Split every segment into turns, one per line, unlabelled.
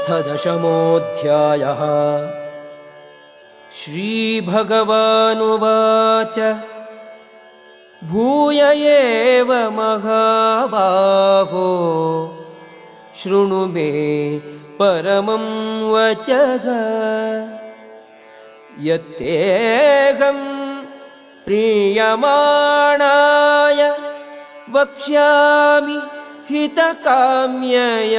अथ दशमोऽध्यायः। श्रीभगवानुवाच। भूय एव महाबाहो शृणु मे परमं वचः। यत्तेऽहं प्रीयमाणाय वक्ष्यामि ಹಿತಕಾಮ್ಯಯ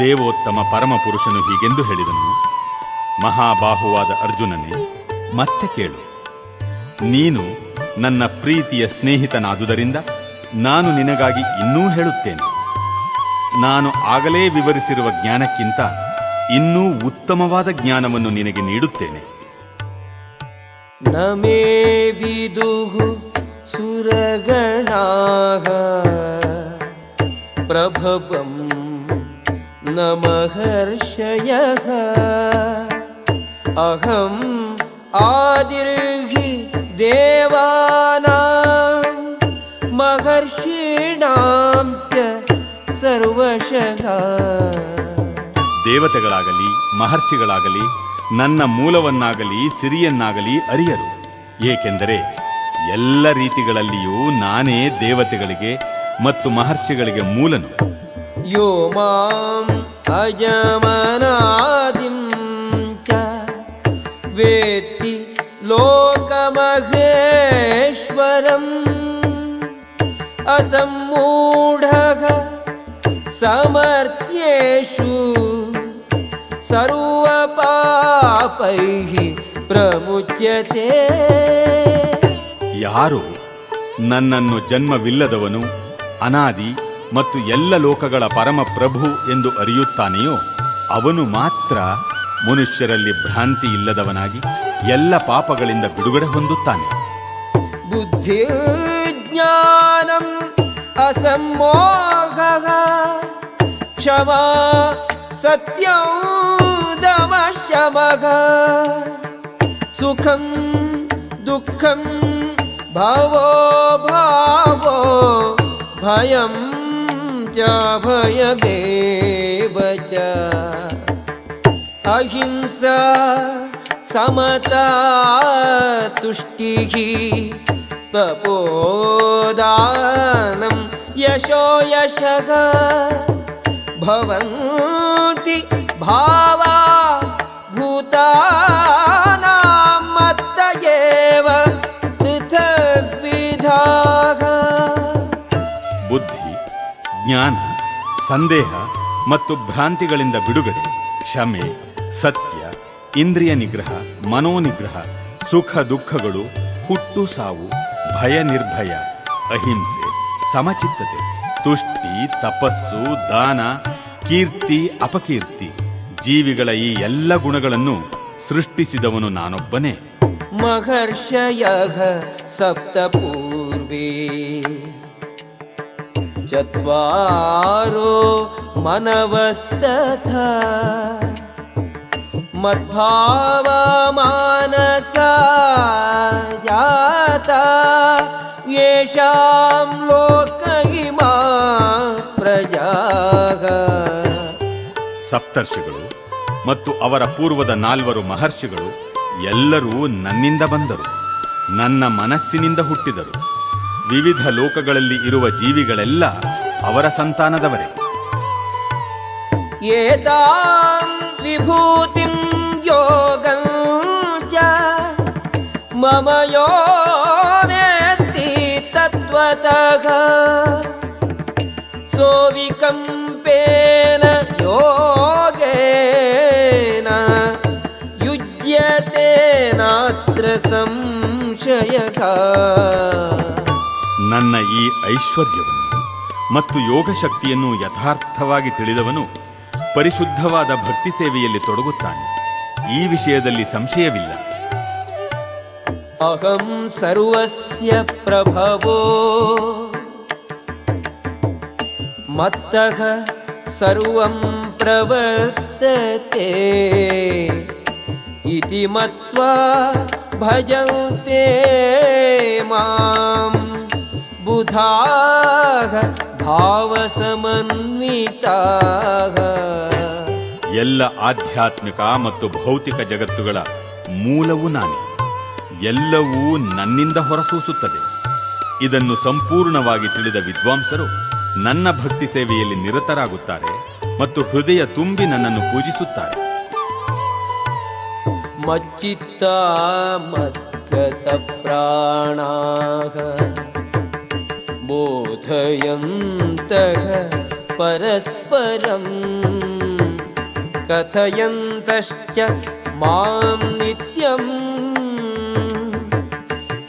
ದೇವೋತ್ತಮ ಪರಮಪುರುಷನು ಹೀಗೆಂದು ಹೇಳಿದನು ಮಹಾಬಾಹುವಾದ ಅರ್ಜುನನೇ ಮತ್ತೆ ಕೇಳು ನೀನು ನನ್ನ ಪ್ರೀತಿಯ ಸ್ನೇಹಿತನಾದುದರಿಂದ ನಾನು ನಿನಗಾಗಿ ಇನ್ನೂ ಹೇಳುತ್ತೇನೆ ನಾನು ಆಗಲೇ ವಿವರಿಸಿರುವ ಜ್ಞಾನಕ್ಕಿಂತ ಇನ್ನೂ ಉತ್ತಮವಾದ ಜ್ಞಾನವನ್ನು ನಿನಗೆ ನೀಡುತ್ತೇನೆ.
ನಮೇ ವಿದುಹು ಸುರಗಣಾಹ. ಪ್ರಭವಂ ನಮಹರ್ಷಯ. ಅಹಂ ಆದಿರ್ಹಿ ದೇವಾನಾ. ಮಹರ್ಷೀಣಾಂ ಸರ್ವಶಃ.
ದೇವತೆಗಳಾಗಲಿ, ಮಹರ್ಷಿಗಳಾಗಲಿ, ನನ್ನ ಮೂಲವನ್ನಾಗಲಿ, ಸಿರಿಯನ್ನಾಗಲಿ ಅರಿಯರು. ಏಕೆಂದರೆ ಎಲ್ಲ ರೀತಿಗಳಲ್ಲಿಯೂ ನಾನೇ ದೇವತೆಗಳಿಗೆ ಮತ್ತು ಮಹರ್ಷಿಗಳಿಗೆ ಮೂಲನು.
ಯೋ ಮಾಂ ಅಜಮನಾದಿ ಚ ವೇತಿ ಲೋಕಮಹೇಶ್ವರಂ ಅಸಮ್ಮೂಢ ಸಮರ್ಥ್ಯೇಷು ಸರ್ವಪಾಪೈಃ ಪ್ರಮುಚ್ಯತೆ.
ಯಾರು ನನ್ನನ್ನು ಜನ್ಮವಿಲ್ಲದವನು ಅನಾದಿ ಮತ್ತು ಎಲ್ಲ ಲೋಕಗಳ ಪರಮ ಪ್ರಭು ಎಂದು ಅರಿಯುತ್ತಾನೆಯೋ ಅವನು ಮಾತ್ರ ಮನುಷ್ಯರಲ್ಲಿ ಭ್ರಾಂತಿ ಇಲ್ಲದವನಾಗಿ ಎಲ್ಲ ಪಾಪಗಳಿಂದ ಬಿಡುಗಡೆ ಹೊಂದುತ್ತಾನೆ.
ಬುದ್ಧಿ ಜ್ಞಾನಂ ಅಸಮೋಘ ಕ್ಷಮಾ ಸತ್ಯಂ दमशमः सुखं दुःखं भवो भावो भयं च भयमेव च। अहिंसा समता तुष्टिः तपोदानं यशो यशः। भवन्ति भावा भूतानां मत्त एव पृथग्विधाः
ಬುದ್ಧಿ ಜ್ಞಾನ ಸಂದೇಹ ಮತ್ತು ಭ್ರಾಂತಿಗಳಿಂದ ಬಿಡುಗಡೆ ಕ್ಷಮೆ ಸತ್ಯ ಇಂದ್ರಿಯ ನಿಗ್ರಹ ಮನೋನಿಗ್ರಹ ಸುಖ ದುಃಖಗಳು ಹುಟ್ಟು ಸಾವು ಭಯ ನಿರ್ಭಯ ಅಹಿಂಸೆ ಸಮಚಿತ್ತತೆ ತುಷ್ಟಿ ತಪಸ್ಸು ದಾನ ಕೀರ್ತಿ ಅಪಕೀರ್ತಿ ಜೀವಿಗಳ ಈ ಎಲ್ಲ ಗುಣಗಳನ್ನು ಸೃಷ್ಟಿಸಿದವನು ನಾನೊಬ್ಬನೇ.
ಮಹರ್ಷಯ ಸಪ್ತ ಪೂರ್ವೇ ಚತ್ವಾರೋ ಮನವಸ್ತಥಾ. ಮದ್ಭಾವ ಮಾನಸ ಜಾತ. ಯಶಾಂ ಲೋ
ಸಪ್ತರ್ಷಿಗಳು ಮತ್ತು ಅವರ ಪೂರ್ವದ ನಾಲ್ವರು ಮಹರ್ಷಿಗಳು ಎಲ್ಲರೂ ನನ್ನಿಂದ ಬಂದರು. ನನ್ನ ಮನಸ್ಸಿನಿಂದ ಹುಟ್ಟಿದರು. ವಿವಿಧ ಲೋಕಗಳಲ್ಲಿ ಇರುವ ಜೀವಿಗಳೆಲ್ಲ ಅವರ ಸಂತಾನದವರೇ.
ವಿಭೂತಿಂ ಯೋಗಂ ಚ ತತ್ವತಃ ಸೋವಿಕಂಪೇನ योगेन युज्यते नात्र संशयः
ನನ್ನ ಈ ಐಶ್ವರ್ಯವನ್ನು ಮತ್ತು ಯೋಗ ಶಕ್ತಿಯನ್ನು ಯಥಾರ್ಥವಾಗಿ ತಿಳಿದವನು ಪರಿಶುದ್ಧವಾದ ಭಕ್ತಿ ಸೇವೆಯಲ್ಲಿ ತೊಡಗುತ್ತಾನೆ ಈ ವಿಷಯದಲ್ಲಿ ಸಂಶಯವಿಲ್ಲ
अहं सर्वस्य प्रभवो मत्तः सर्वं प्रवर्तते इति मत्वा ಭಜಂತೆ ಮಾಂ ಬುಧಾಃ ಭಾವಸಮನ್ವಿತಾಃ
ಎಲ್ಲ ಆಧ್ಯಾತ್ಮಿಕ ಮತ್ತು ಭೌತಿಕ ಜಗತ್ತುಗಳ ಮೂಲವು ನಾನೇ ಎಲ್ಲವೂ ನನ್ನಿಂದ ಹೊರಸೂಸುತ್ತದೆ ಇದನ್ನು ಸಂಪೂರ್ಣವಾಗಿ ತಿಳಿದ ವಿದ್ವಾಂಸರು ನನ್ನ ಭಕ್ತಿ ಸೇವೆಯಲ್ಲಿ ನಿರತರಾಗುತ್ತಾರೆ ಮತ್ತು ಹೃದಯ ತುಂಬಿ ನನ್ನನ್ನು ಪೂಜಿಸುತ್ತಾರೆ
ಮಚ್ಚಿತ್ತಾ ಮದ್ಗತಪ್ರಾಣಾः बोधयन्तः परस्परं कथयन्तश्च मां नित्यं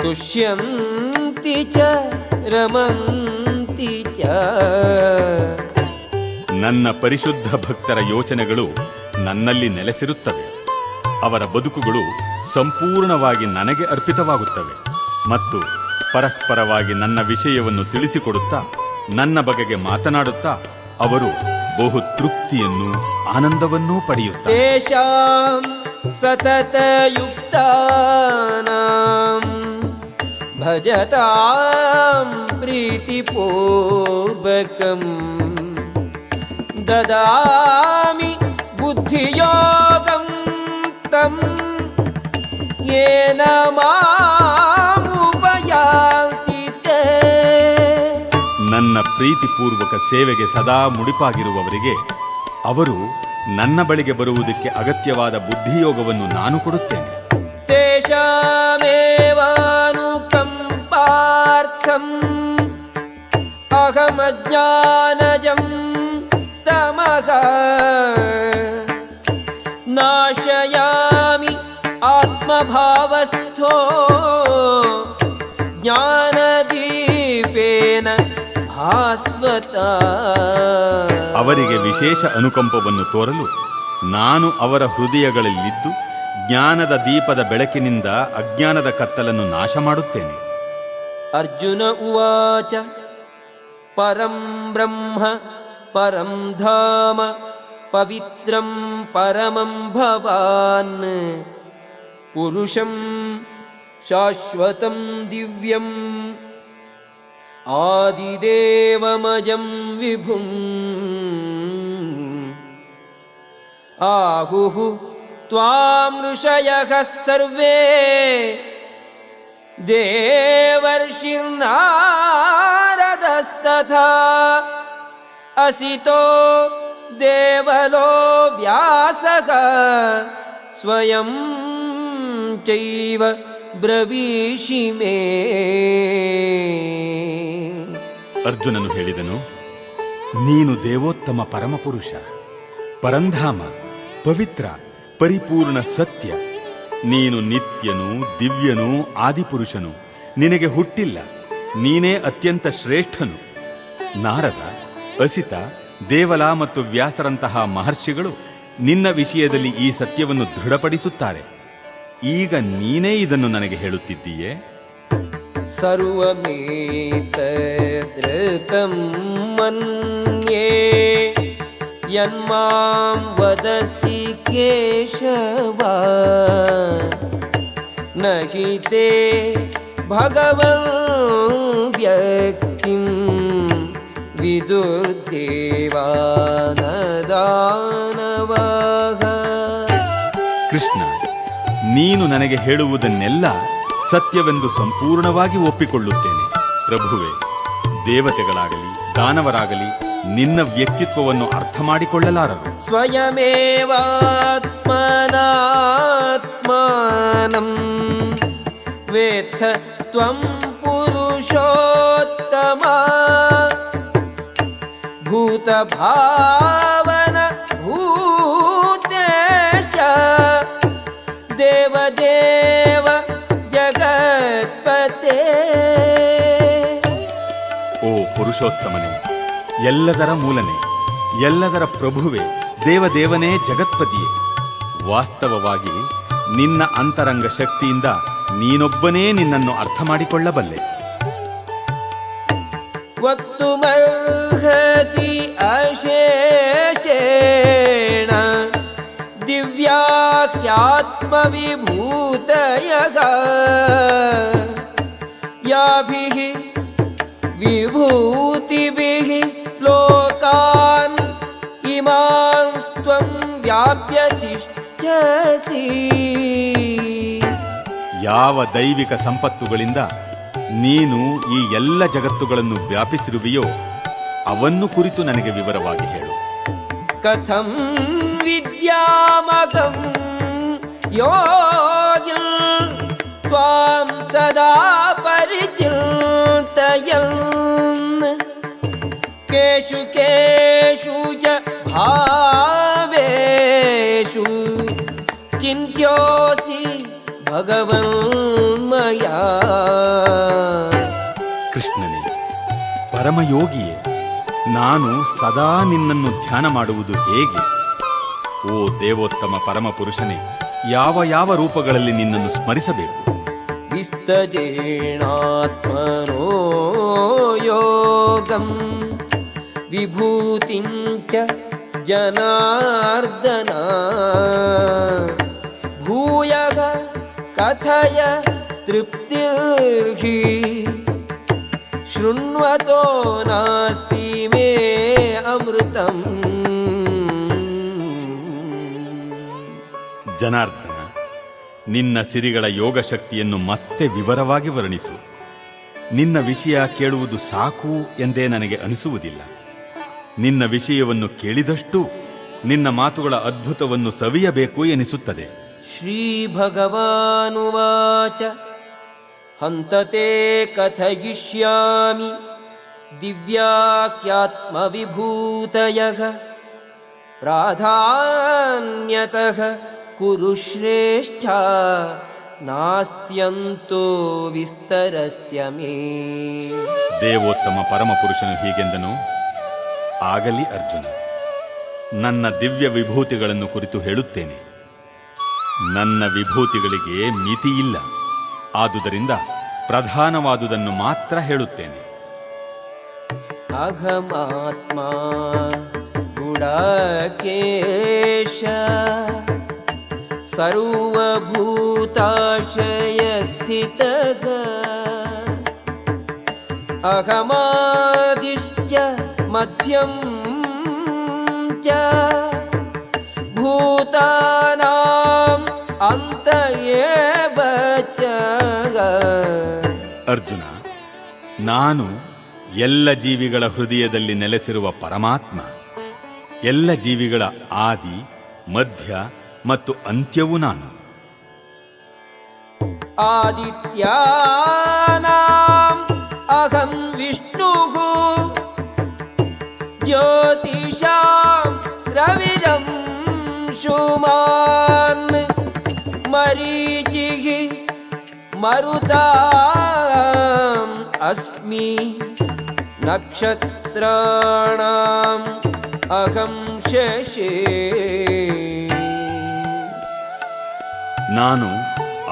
तुष्यन्ति च रमन्ति च
ನನ್ನ ಪರಿಶುದ್ಧ ಭಕ್ತರ ಯೋಚನೆಗಳು ನನ್ನಲ್ಲಿ ನೆಲೆಸಿರುತ್ತವೆ. ಅವರ ಬದುಕುಗಳು ಸಂಪೂರ್ಣವಾಗಿ ನನಗೆ ಅರ್ಪಿತವಾಗುತ್ತವೆ ಮತ್ತು ಪರಸ್ಪರವಾಗಿ ನನ್ನ ವಿಷಯವನ್ನು ತಿಳಿಸಿಕೊಡುತ್ತಾ, ನನ್ನ ಬಗೆಗೆ ಮಾತನಾಡುತ್ತಾ, ಅವರು ಬಹು ತೃಪ್ತಿಯನ್ನು, ಆನಂದವನ್ನೂ ಪಡೆಯುತ್ತಾರೆ.
ಸತತ ಭಜತಾಂ ಪ್ರೀತಿ ಪೂರ್ವಕಂ ददामि बुद्धियोगं तं येन मामुपयान्ति ते
ನನ್ನ ಪ್ರೀತಿಪೂರ್ವಕ ಸೇವೆಗೆ ಸದಾ ಮುಡಿಪಾಗಿರುವವರಿಗೆ ಅವರು ನನ್ನ ಬಳಿಗೆ ಬರುವುದಕ್ಕೆ ಅಗತ್ಯವಾದ ಬುದ್ಧಿಯೋಗವನ್ನು ನಾನು ಕೊಡುತ್ತೇನೆ
तेषामेवानुकम्पार्थम् अहमज्ञानजं ತಮಸ ನಾಶಯಾಮಿ ಆತ್ಮಭಾವಸ್ಥೋ ಜ್ಞಾನದೀಪೇನ ಭಾಸ್ವತ.
ಅವರಿಗೆ ವಿಶೇಷ ಅನುಕಂಪವನ್ನು ತೋರಲು ನಾನು ಅವರ ಹೃದಯಗಳಲ್ಲಿದ್ದು ಜ್ಞಾನದ ದೀಪದ ಬೆಳಕಿನಿಂದ ಅಜ್ಞಾನದ ಕತ್ತಲನ್ನು ನಾಶ ಮಾಡುತ್ತೇನೆ.
ಅರ್ಜುನ ಉವಾಚ ಪರಂ ಬ್ರಹ್ಮ परं धाम पवित्रं परमं भवान्। पुरुषं शाश्वतं दिव्यम्। आदिदेवमजं विभुम्। आहुः त्वां ऋषयः सर्वे। देवर्षिर्नारदस्तथा असितो देवलो व्यासः स्वयं चैव ब्रवीषि मे
ಅರ್ಜುನನು ಹೇಳಿದನು ನೀನು ದೇವೋತ್ತಮ ಪರಮಪುರುಷ ಪರಂಧಾಮ ಪವಿತ್ರ ಪರಿಪೂರ್ಣ ಸತ್ಯ ನೀನು ನಿತ್ಯನು ದಿವ್ಯನು ಆದಿಪುರುಷನು ನಿನಗೆ ಹುಟ್ಟಿಲ್ಲ ನೀನೇ ಅತ್ಯಂತ ಶ್ರೇಷ್ಠನು ನಾರದ ಅಸಿತ, ದೇವಲ ಮತ್ತು ವ್ಯಾಸರಂತಹ ಮಹರ್ಷಿಗಳು ನಿನ್ನ ವಿಷಯದಲ್ಲಿ ಈ ಸತ್ಯವನ್ನು ದೃಢಪಡಿಸುತ್ತಾರೆ. ಈಗ ನೀನೇ ಇದನ್ನು ನನಗೆ ಹೇಳುತ್ತಿದ್ದೀಯೇ?
ಸರ್ವಮೇತದೃತಂ ಯನ್ಮಾಂ ವದಸಿ ಕೇಶವ, ನಹಿತೆ ಭಗವಂ ವ್ಯಕ್ತಿಂ ವಿದುರ್ದೇವಾನದಾನವಾಹ.
ಕೃಷ್ಣ ನೀನು ನನಗೆ ಹೇಳುವುದನ್ನೆಲ್ಲ ಸತ್ಯವೆಂದು ಸಂಪೂರ್ಣವಾಗಿ ಒಪ್ಪಿಕೊಳ್ಳುತ್ತೇನೆ. ಪ್ರಭುವೆ ದೇವತೆಗಳಾಗಲಿ ದಾನವರಾಗಲಿ ನಿನ್ನ ವ್ಯಕ್ತಿತ್ವವನ್ನು ಅರ್ಥ ಮಾಡಿಕೊಳ್ಳಲಾರರು
ಸ್ವಯಮೇವಾತ್ಮನಾತ್ಮಾನಂ. ವೇಥ ತ್ವಂ ಪುರುಷೋತ್ತಮ. भूतभावन भूतेश देवदेव जगत्पते
ಓ ಪುರುಷೋತ್ತಮನೇ ಎಲ್ಲದರ ಮೂಲನೇ ಎಲ್ಲದರ ಪ್ರಭುವೆ ದೇವದೇವನೇ ಜಗತ್ಪತಿಯೇ ವಾಸ್ತವವಾಗಿ ನಿನ್ನ ಅಂತರಂಗ ಶಕ್ತಿಯಿಂದ ನೀನೊಬ್ಬನೇ ನಿನ್ನನ್ನು ಅರ್ಥ ಮಾಡಿಕೊಳ್ಳಬಲ್ಲೆ
ವಕ್ತುಮರ್ಹಸಿ ಅಶೇಷೇಣ. ದಿವ್ಯಾಖ್ಯಾತ್ಮವಿಭೂತಯಃ. ಯಾಭಿಃ ವಿಭೂತಿಭಿಃ ಲೋಕಾನ್ ಇಮಾಂಸ್ತ್ವಂ ವ್ಯಾಪ್ಯತಿಷ್ಠಸಿ.
ಯಾವ ದೈವಿಕ ಸಂಪತ್ತುಗಳಿಂದ ನೀನು ಈ ಎಲ್ಲ ಜಗತ್ತುಗಳನ್ನು ವ್ಯಾಪಿಸಿರುವೆಯೋ ಅವನ್ನು ಕುರಿತು ನನಗೆ ವಿವರವಾಗಿ ಹೇಳು.
ಕಥಂ ವಿದ್ಯಾಮಗಂ ಯೋಗಿಂ ತ್ವಾಂ ಸದಾ ಪರಿಚಿಂತಯ ಕೇಶು ಕೇಶು ಚ ಭಾವೇಶು ಚಿಂತ್ಯೋಸಿ ಭಗವನ್ಮಯ.
ಕೃಷ್ಣನೇ ಪರಮಯೋಗಿಯೇ ನಾನು ಸದಾ ನಿನ್ನನ್ನು ಧ್ಯಾನ ಮಾಡುವುದು ಹೇಗೆ? ಓ ದೇವೋತ್ತಮ ಪರಮ ಪುರುಷನೇ ಯಾವ ಯಾವ ರೂಪಗಳಲ್ಲಿ ನಿನ್ನನ್ನು ಸ್ಮರಿಸಬೇಕು?
ವಿಸ್ತಜೇಣಾತ್ಮನೋ ಯೋಗಂ ವಿಭೂತಿಂಚ ಜನಾರ್ದನ. ಭೂಯಗ कथय तृप्तिर्हि शृण्वतो नास्ति मे अमृतम्
ಜನಾರ್ದನ ನಿನ್ನ ಸಿರಿಗಳ ಯೋಗ ಶಕ್ತಿಯನ್ನು ಮತ್ತೆ ವಿವರವಾಗಿ ವರ್ಣಿಸು ನಿನ್ನ ವಿಷಯ ಕೇಳುವುದು ಸಾಕು ಎಂದೇ ನನಗೆ ಅನಿಸುವುದಿಲ್ಲ ನಿನ್ನ ವಿಷಯವನ್ನು ಕೇಳಿದಷ್ಟು ನಿನ್ನ ಮಾತುಗಳ ಅದ್ಭುತವನ್ನು ಸವಿಯಬೇಕು ಎನಿಸುತ್ತದೆ
श्रीभगवानुवाच हन्त ते कथयिष्यामि दिव्याख्यात्मविभूतयः प्राधान्यतः कुरु श्रेष्ठा नास्त्यन्तो विस्तरस्य मे
ದೇವೋತ್ತಮ ಪರಮಪುರುಷನು ಹೀಗೆಂದನು ಆಗಲಿ ಅರ್ಜುನ ನನ್ನ ದಿವ್ಯ ವಿಭೂತಿಗಳನ್ನು ಕುರಿತು ಹೇಳುತ್ತೇನೆ ನನ್ನ ವಿಭೂತಿಗಳಿಗೆ ಮಿತಿಯಿಲ್ಲ ಆದುದರಿಂದ ಪ್ರಧಾನವಾದುದನ್ನು ಮಾತ್ರ ಹೇಳುತ್ತೇನೆ.
ಅಹಮಾತ್ಮಾ ಗುಡಕೇಶ ಸರ್ವಭೂತಾಶಯ ಸ್ಥಿತ ಅಹಮಾದಿಶ್ಚ ಮಧ್ಯಂ ಚ ಭೂತಾನಾಂ ಅಂತಯೇ ಬಚಗ
ಅರ್ಜುನ ನಾನು ಎಲ್ಲ ಜೀವಿಗಳ ಹೃದಯದಲ್ಲಿ ನೆಲೆಸಿರುವ ಪರಮಾತ್ಮ ಎಲ್ಲ ಜೀವಿಗಳ ಆದಿ ಮಧ್ಯ ಮತ್ತು ಅಂತ್ಯವೂ ನಾನು.
ಆದಿತ್ಯ ಅಹಂ ವಿಷ್ಣು. ಜ್ಯೋತಿಷಾಂ ರವಿರಂ ಶುಮಾನ್. मरीचिः मरुताम् अस्मि नक्षत्राणाम् अहं शशे
ನಾನು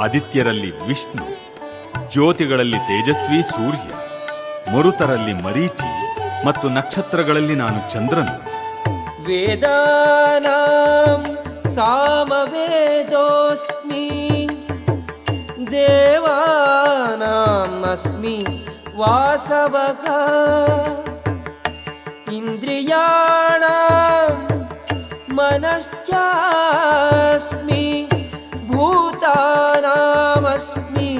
ಆದಿತ್ಯರಲ್ಲಿ ವಿಷ್ಣು ಜ್ಯೋತಿಗಳಲ್ಲಿ ತೇಜಸ್ವಿ ಸೂರ್ಯ ಮರುತರಲ್ಲಿ ಮರೀಚಿ ಮತ್ತು ನಕ್ಷತ್ರಗಳಲ್ಲಿ ನಾನು ಚಂದ್ರನು
वेदानां सामवेदोऽस्मि देवानाम् अस्मि वासवः इन्द्रियाणां मनश्चास्मि भूतानामस्मि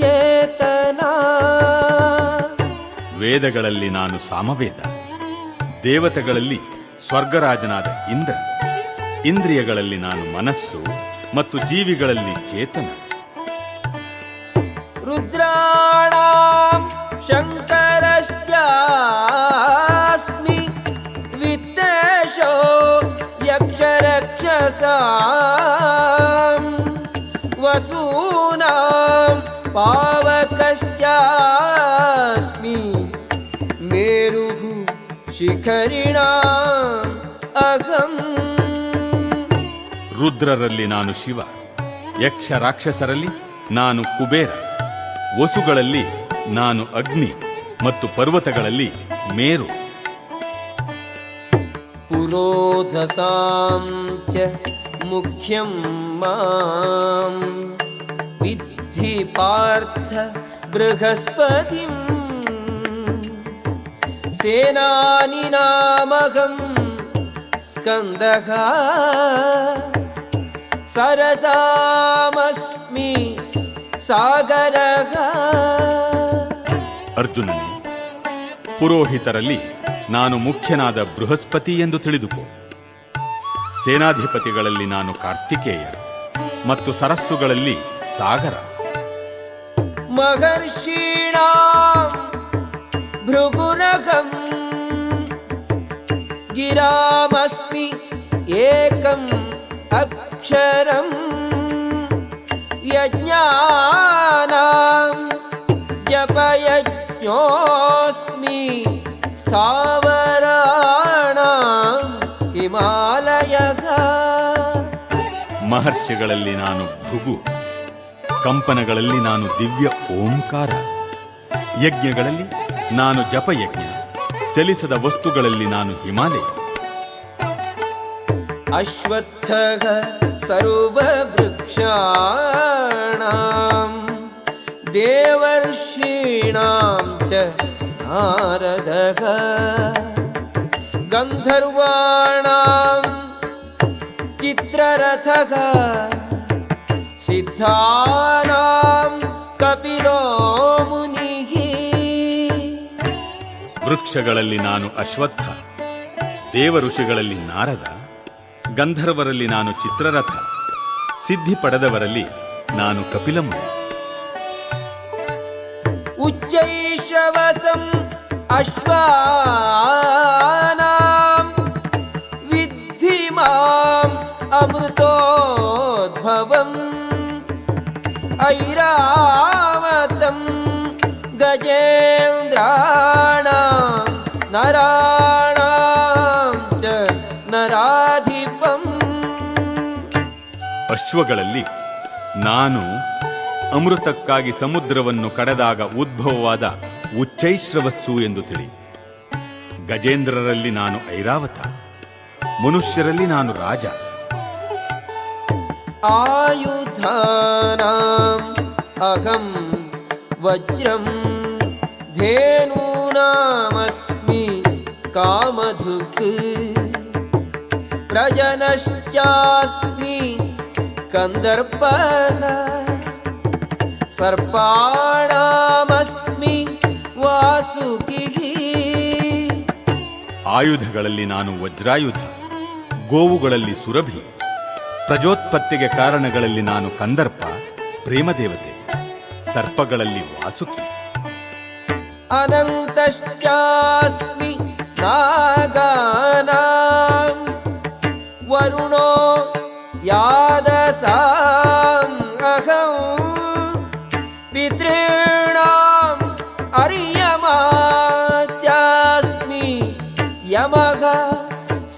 चेतना
ವೇದಗಳಲ್ಲಿ ನಾನು ಸಾಮವೇದ ದೇವತೆಗಳಲ್ಲಿ ಸ್ವರ್ಗರಾಜನಾದ ಇಂದ್ರ ಇಂದ್ರಿಯಗಳಲ್ಲಿ ನಾನು ಮನಸ್ಸು ಮತ್ತು ಜೀವಿಗಳಲ್ಲಿ ಚೇತನ
ಶಿಖರಿಣಾ ಅಹಂ.
ರುದ್ರರಲ್ಲಿ ನಾನು ಶಿವ ಯಕ್ಷ ರಾಕ್ಷಸರಲ್ಲಿ ನಾನು ಕುಬೇರ ವಸುಗಳಲ್ಲಿ ನಾನು ಅಗ್ನಿ ಮತ್ತು ಪರ್ವತಗಳಲ್ಲಿ ಮೇರು.
ಪುರೋಧಸಾಂ ಚ ಮುಖ್ಯಂ ಮಾಂ. ವಿಧಿ ಪಾರ್ಥ ಬೃಹಸ್ಪತಿಂ सेनानिनामहं स्कन्दः सरसामस्मि सागरः
ಅರ್ಜುನನೇ ಪುರೋಹಿತರಲ್ಲಿ ನಾನು ಮುಖ್ಯನಾದ ಬೃಹಸ್ಪತಿ ಎಂದು ತಿಳಿದುಕೋ ಸೇನಾಧಿಪತಿಗಳಲ್ಲಿ ನಾನು ಕಾರ್ತಿಕೇಯ ಮತ್ತು ಸರಸ್ಸುಗಳಲ್ಲಿ ಸಾಗರ
महर्षीणां भृगुनखम् गिरामस्मि एकम् अक्षरम् यज्ञानां जपयज्ञोऽस्मि स्थावराणां हिमालयः
ಮಹರ್ಷಿಗಳಲ್ಲಿ ನಾನು ಭೃಗು ಕಂಪನಗಳಲ್ಲಿ ನಾನು ದಿವ್ಯ ಓಂಕಾರ ಯಜ್ಞಗಳಲ್ಲಿ ನಾನು ಜಪಯಜ್ಞ. ಚಲಿಸದ ವಸ್ತುಗಳಲ್ಲಿ ನಾನು ಹಿಮಾಲಯ.
ಅಶ್ವತ್ಥ ಸರ್ವವೃಕ್ಷಾಣಾಂ. ದೇವರ್ಷೀಣಾಂ ಚ ನಾರದ ಗಂಧರ್ವಾಣಾಂ ಚಿತ್ರರಥಗ. ಸಿದ್ಧಾನಾಂ ಕಪಿಲೋ
ವೃಕ್ಷಗಳಲ್ಲಿ ನಾನು ಅಶ್ವತ್ಥ ದೇವ ಋಷಿಗಳಲ್ಲಿ ನಾರದ, ಗಂಧರ್ವರಲ್ಲಿ ನಾನು ಚಿತ್ರರಥ ಸಿದ್ಧಿ ಪಡೆದವರಲ್ಲಿ ನಾನು
ಕಪಿಲಮ್ಮ ಉಚ್ಚೈಶವಸಂ ಅಶ್ವಾ
ಅಶ್ವಗಳಲ್ಲಿ ನಾನು ಅಮೃತಕ್ಕಾಗಿ ಸಮುದ್ರವನ್ನು ಕಡೆದಾಗ ಉದ್ಭವವಾದ ಉಚ್ಚೈಶ್ರವಸ್ಸು ಎಂದು ತಿಳಿ ಗಜೇಂದ್ರರಲ್ಲಿ ನಾನು ಐರಾವತ ಮನುಷ್ಯರಲ್ಲಿ ನಾನು ರಾಜ
आयुधानाम् अहं वज्रं धेनूनामस्मि कामधुक् प्रजनश्चास्मि कन्दर्पः सर्पाणामस्मि वासुकिः
ಆಯುಧಗಳಲ್ಲಿ ನಾನು ವಜ್ರಾಯುಧ ಗೋವುಗಳಲ್ಲಿ ಸುರಭಿ ಪ್ರಜೋತ್ಪತ್ತಿಗೆ ಕಾರಣಗಳಲ್ಲಿ ನಾನು ಕಂದರ್ಪ ಪ್ರೇಮದೇವತೆ ಸರ್ಪಗಳಲ್ಲಿ ವಾಸುಕಿ
अनन्तश्चास्मि नागानां वरुणो यादसाम्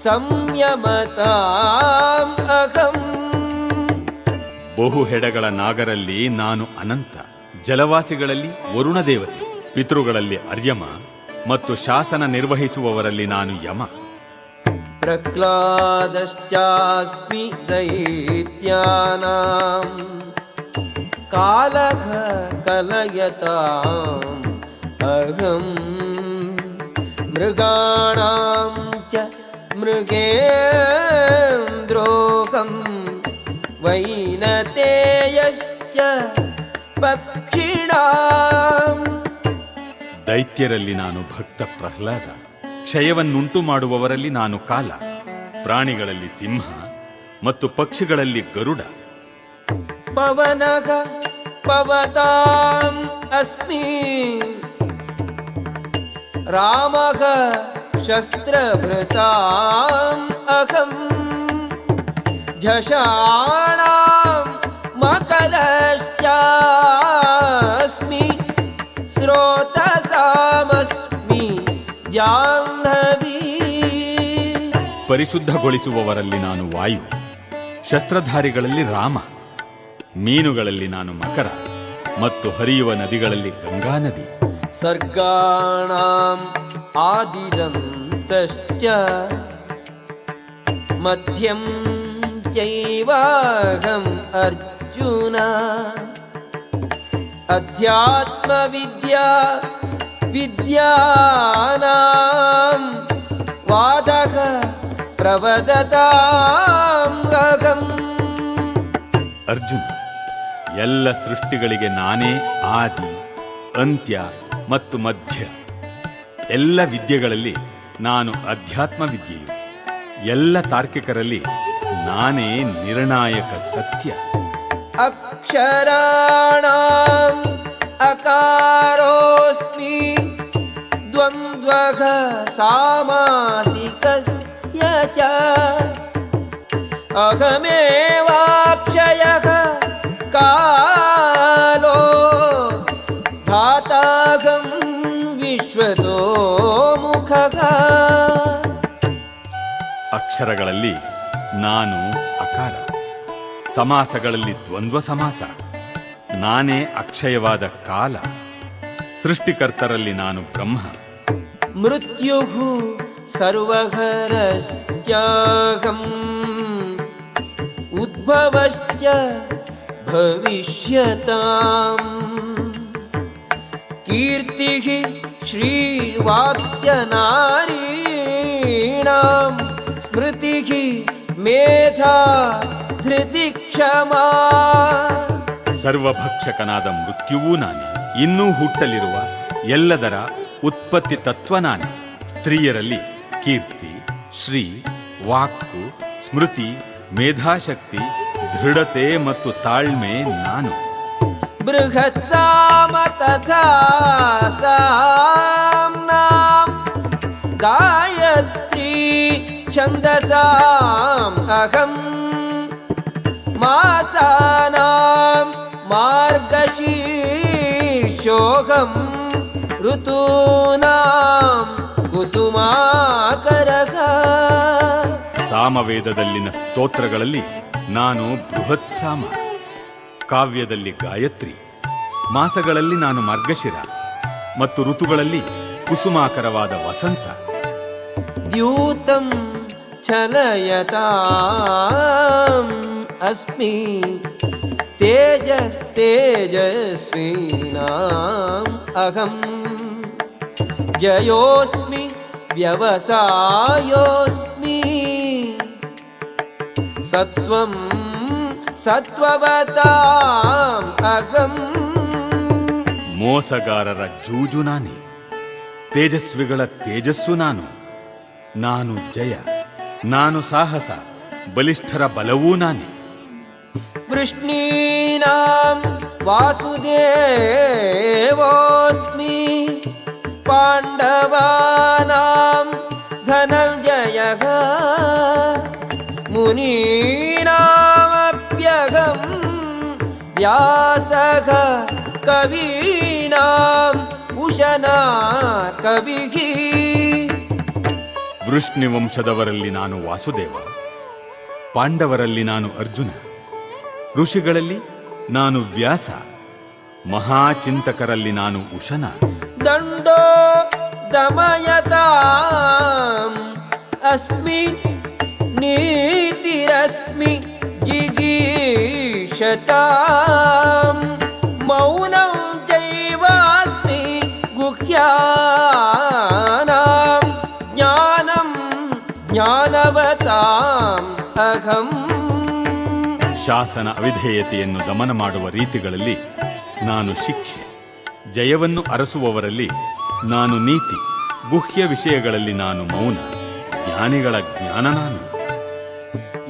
ಸಂಯಮತಾಂ ಅಹಂ
ಬಹು ಹೆಡಗಳ ನಾಗರಲ್ಲಿ ನಾನು ಅನಂತ ಜಲವಾಸಿಗಳಲ್ಲಿ ವರುಣ ದೇವತೆ ಪಿತೃಗಳಲ್ಲಿ ಅರ್ಯಮ ಮತ್ತು ಶಾಸನ ನಿರ್ವಹಿಸುವವರಲ್ಲಿ ನಾನು ಯಮ
ಪ್ರಹ್ಲಾದಶ್ಚಾಸ್ಮಿ ದೈತ್ಯಾನಾಂ ಕಾಲಹ ಕಲಯತಾಂ ಅಹಂ ಮೃಗಾಣಾಂ च मृगेन्द्रोहं वैनतेयश्च पक्षिणाम्
ದೈತ್ಯರಲ್ಲಿ ನಾನು ಭಕ್ತ ಪ್ರಹ್ಲಾದ ಕ್ಷಯವನ್ನುಂಟು ಮಾಡುವವರಲ್ಲಿ ನಾನು ಕಾಲ ಪ್ರಾಣಿಗಳಲ್ಲಿ ಸಿಂಹ ಮತ್ತು ಪಕ್ಷಿಗಳಲ್ಲಿ ಗರುಡ
पवनः पवताम् अस्मि रामः शस्त्रभृताम् अहम् झषाणां मकरश्चास्मि स्रोतसामस्मि जाह्नवी
ಪರಿಶುದ್ಧಗೊಳಿಸುವವರಲ್ಲಿ ನಾನು ವಾಯು ಶಸ್ತ್ರಧಾರಿಗಳಲ್ಲಿ ರಾಮ ಮೀನುಗಳಲ್ಲಿ ನಾನು ಮಕರ ಮತ್ತು ಹರಿಯುವ ನದಿಗಳಲ್ಲಿ ಗಂಗಾ ನದಿ
सर्गाणाम् आदिरन्तश्च मध्यं च चैवाहम् अर्जुन अध्यात्मविद्या विद्यानां वादः प्रवदताम् अहम्
ಅರ್ಜುನ ಎಲ್ಲ ಸೃಷ್ಟಿಗಳಿಗೆ ನಾನೇ ಆದಿ ಅಂತ್ಯ ಮತ್ತು ಮಧ್ಯ. ಎಲ್ಲ ವಿದ್ಯೆಗಳಲ್ಲಿ ನಾನು ಅಧ್ಯಾತ್ಮ ವಿದ್ಯೆಯು ಎಲ್ಲ ತಾರ್ಕಿಕರಲ್ಲಿ ನಾನೇ ನಿರ್ಣಾಯಕ ಸತ್ಯ.
ಅಕ್ಷರಾಣ ಅಕಾರೋಸ್ಮಿ ದ್ವಂದ್ವ ಸಾಮಾಸಿಕಸ್ಯ ಚ. ಅಹಮೇವಾಕ್ಷಯ ಕಾ
ಅಕ್ಷರಗಳಲ್ಲಿ ನಾನು ಅಕಾರ. ಸಮಾಸಗಳಲ್ಲಿ ದ್ವಂದ್ವ ಸಮಾಸ. ನಾನೇ ಅಕ್ಷಯವಾದ ಕಾಲ. ಸೃಷ್ಟಿಕರ್ತರಲ್ಲಿ ನಾನು ಬ್ರಹ್ಮ.
ಮೃತ್ಯು ಸರ್ವಘರಶ್ಚಾಹಂ ಉದ್ಭವಶ್ಚ ಭವಿಷ್ಯತಾಂ. ಕೀರ್ತಿ ಶ್ರೀವಾಕ್ಯ ನಾರೀಣಾಂ कृतिः ಮೇಧಾ ಧೃತಿ ಕ್ಷಮಾ
ಸರ್ವಭಕ್ಷಕನಾದ ಮೃತ್ಯುವೂ ನಾನೇ. ಇನ್ನೂ ಹುಟ್ಟಲಿರುವ ಎಲ್ಲದರ ಉತ್ಪತ್ತಿ ತತ್ವ ನಾನೇ. ಸ್ತ್ರೀಯರಲ್ಲಿ ಕೀರ್ತಿ ಶ್ರೀ ವಾಕು ಸ್ಮೃತಿ ಮೇಧಾಶಕ್ತಿ ದೃಢತೆ ಮತ್ತು ತಾಳ್ಮೆ ನಾನು.
ಬೃಹತ್ಸಾಮ ತಥಾ छन्दसाम् अहम् मासानां मार्गशीर्षोऽहं ऋतूनां कुसुमाकरः
ಸಾಮವೇದದಲ್ಲಿನ ಸ್ತೋತ್ರಗಳಲ್ಲಿ ನಾನು ಬೃಹತ್ ಸಾಮ ಕಾವ್ಯದಲ್ಲಿ ಗಾಯತ್ರಿ ಮಾಸಗಳಲ್ಲಿ ನಾನು ಮಾರ್ಗಶಿರ ಮತ್ತು ಋತುಗಳಲ್ಲಿ ಕುಸುಮಾಕರವಾದ ವಸಂತ
द्यूतं चलयताम् अस्मि तेजस्तेजस्वीनाम् अहम् जयोऽस्मि व्यवसायोऽस्मि सत्त्वं सत्त्ववताम् अहम्
ಮೋಸಗಾರರ ಜೂಜು ನಾನೇ ತೇಜಸ್ವಿಗಳ ತೇಜಸ್ಸು ನಾನು ನಾನು ಜಯ ನಾನು ಸಾಹಸ ಬಲಿಷ್ಠರ ಬಲವೂ ನಾನೇ.
ವೃಷ್ಣೀನಾಂ ವಾಸುದೇವೋಸ್ಮಿ ಪಾಂಡವಾನಾಂ ಧನಂಜಯ ಮುನೀನಾಮಪ್ಯಗಂ ವ್ಯಾಸಃ ಕವೀನಾಂ ಉಶನಾ ಕವಿಗೀ
ವೃಷ್ಣಿ ವಂಶದವರಲ್ಲಿ ನಾನು ವಾಸುದೇವ. ಪಾಂಡವರಲ್ಲಿ ನಾನು ಅರ್ಜುನ. ಋಷಿಗಳಲ್ಲಿ ನಾನು ವ್ಯಾಸ. ಮಹಾಚಿಂತಕರಲ್ಲಿ ನಾನು
ಉಷನ. ದಂಡೋ ದಮಯತ ಅಸ್ಮಿ ನೀತಿರಸ್ಮಿ ಜಿಗೀಷತ ಮೌನಂ ಜೈವಾಸ್ಮಿ ಗುಹ್ಯಾ. ಘಂ
ಶಾಸನ ಅವಿಧೇಯತೆಯನ್ನು ದಮನ ಮಾಡುವ ರೀತಿಗಳಲ್ಲಿ ನಾನು ಶಿಕ್ಷೆ ಜಯವನ್ನು ಅರಸುವವರಲ್ಲಿ ನಾನು ನೀತಿ ಗುಹ್ಯ ವಿಷಯಗಳಲ್ಲಿ ನಾನು ಮೌನ ಜ್ಞಾನಿಗಳ ಜ್ಞಾನ ನಾನು.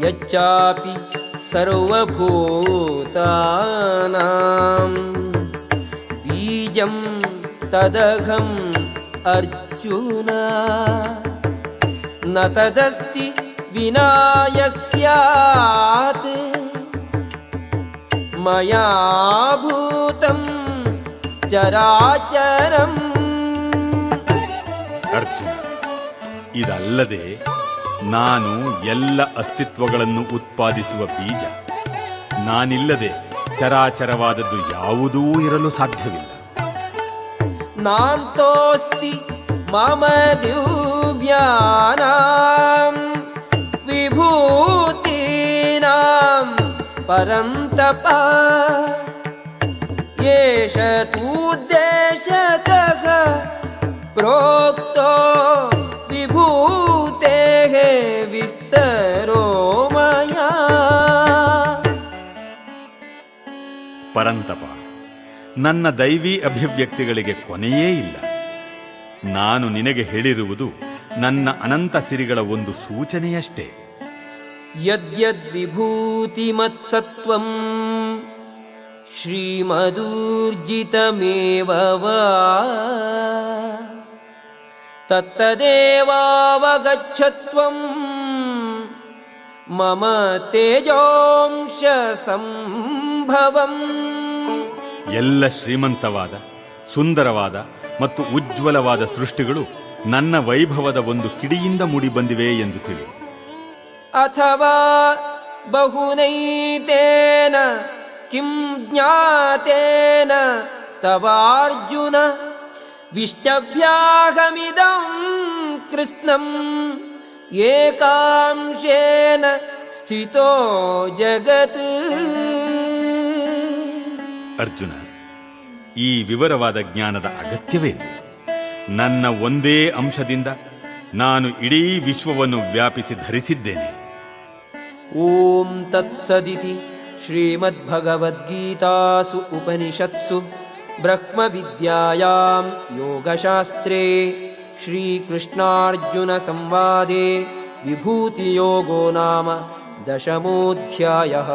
ಯಚ್ಚಾಪಿ ಸರ್ವಭೂತಾನಾಂ. ಬೀಜಂ ತದಘಂ ಅರ್ಜುನ. ನ ತದಸ್ತಿ विना यत् मया भूतं चराचरम्
ಅರ್ಜುನ ಇದಲ್ಲದೆ ನಾನು ಎಲ್ಲ ಅಸ್ತಿತ್ವಗಳನ್ನು ಉತ್ಪಾದಿಸುವ ಬೀಜ ನಾನಿಲ್ಲದೆ ಚರಾಚರವಾದದ್ದು ಯಾವುದೂ ಇರಲು ಸಾಧ್ಯವಿಲ್ಲ
नान्तोऽस्ति मम दिव्यानां विभूतीनां परन्तप एष तूद्देशतः प्रोक्तो विभूतेः विस्तरो मया
ಪರಂತಪ ನನ್ನ ದೈವಿ ಅಭಿವ್ಯಕ್ತಿಗಳಿಗೆ ಕೊನೆಯೇ ಇಲ್ಲ ನಾನು ನಿನಗೆ ಹೇಳಿರುವುದು ನನ್ನ ಅನಂತ ಸಿರಿಗಳ ಒಂದು ಸೂಚನೆಯಷ್ಟೇ
यद्यद्विभूतिमत्सत्त्वम् श्रीमदूर्जितमेव वा तत्तदेवावगच्छत्वम् मम तेजोंशसम्भवम्
ಎಲ್ಲ ಶ್ರೀಮಂತವಾದ ಸುಂದರವಾದ ಮತ್ತು ಉಜ್ವಲವಾದ ಸೃಷ್ಟಿಗಳು ನನ್ನ ವೈಭವದ ಒಂದು ಕಿಡಿಯಿಂದ ಮೂಡಿಬಂದಿವೆ ಎಂದು ತಿಳಿ
अथवा बहुनैतेन किं ज्ञातेन तवार्जुन विष्टभ्याहमिदं कृष्णम् एकांशेन स्थितो जगत्
ಅರ್ಜುನ ಈ ವಿವರವಾದ ಜ್ಞಾನದ ಅಗತ್ಯವೇನು ನನ್ನ ಒಂದೇ ಅಂಶದಿಂದ ನಾನು ಇಡೀ ವಿಶ್ವವನ್ನು ವ್ಯಾಪಿಸಿ ಧರಿಸಿದ್ದೇನೆ
ॐ तत्सदिति श्रीमद्भगवद्गीतासु उपनिषत्सु ब्रह्मविद्यायां योगशास्त्रे श्रीकृष्णार्जुनसंवादे विभूतियोगो नाम दशमोऽध्यायः